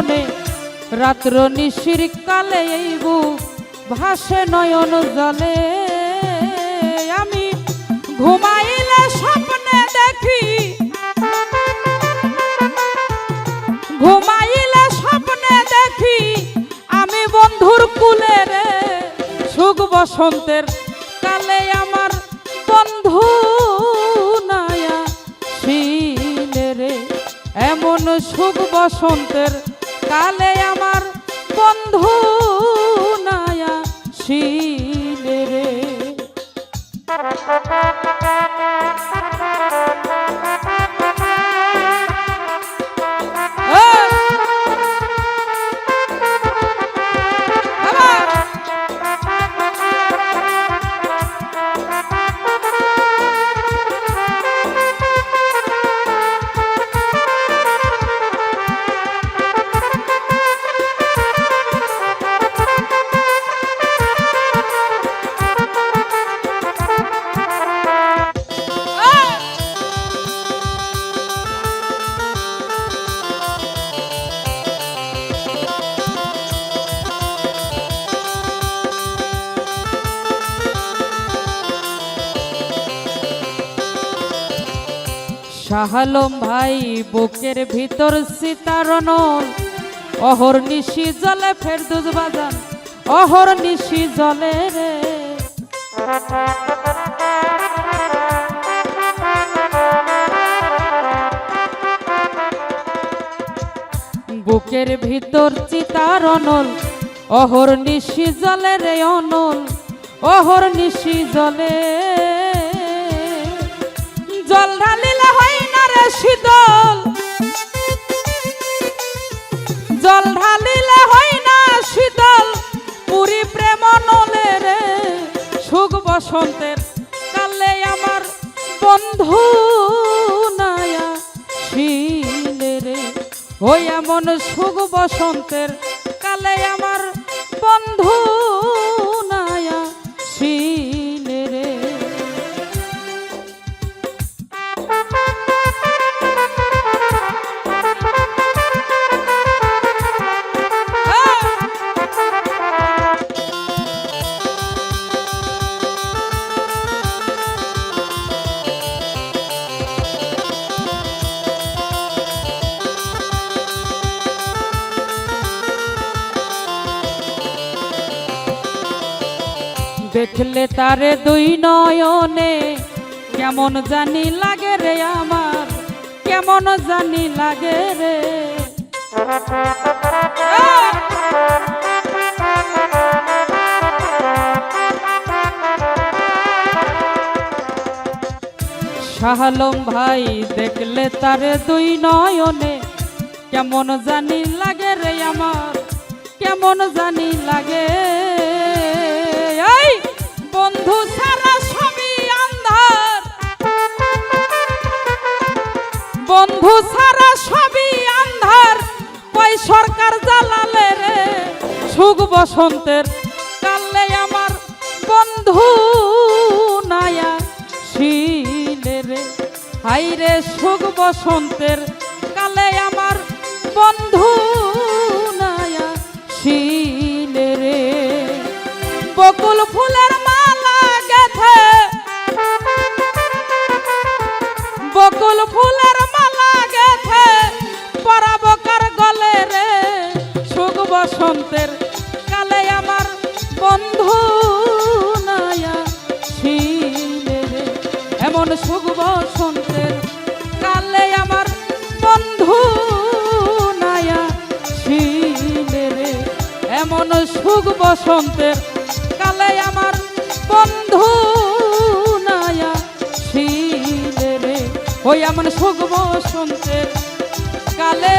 নয়নে রাত্র নিশির কালে এই বুক ভাসে নয়ন জলে। আমি ঘুমাইলে স্বপ্নে দেখি, ঘুমাইলে স্বপ্নে দেখি, আমি বন্ধুর কুলে রে সুখ বসন্তের কালে আমার বন্ধু নায়া। শিলে রে, এমন সুখ বসন্তের কালে আমার বন্ধু শাহালম ভাই, বুকের ভিতর সীতারণল অহর নিশি জলে ফের দুধ বাজান, অহর নিশি জলে রে। বুকের ভিতর চিতার অনল অহর নিশি জলে রে অনল। অহর নিশি জলে। জল রে শীতল। জল ঢালিলে হয় না শীতল। পুরী প্রেম নলে রে, সুখ বসন্তের কালে আমার বন্ধু নায়া শিলে রে। ওই এমন সুখ বসন্তের কালে আমার দেখলে তারে দুই নয়নে, কেমন জানি লাগে রে আমার, কেমন জানি লাগে রে। শাহালম ভাই, দেখলে তারে দুই নয়নে, কেমন জানি লাগে রে আমার, কেমন জানি লাগে সরকার জ্বালালে রে, সুখ বসন্তের কালে আমার বন্ধু নায়া শিলে রে। হাই রে, সুখ বসন্তের কালে আমার বন্ধু নায়া শিলে রে। বকুল ফুলের এমন সুখ বসন্তের কালে আমার বন্ধু নায়া ছিলে রে। এমন সুখ বসন্তের কালে আমার বন্ধু নায়া ছিলে রে। ওই এমন সুখ বসন্তের কালে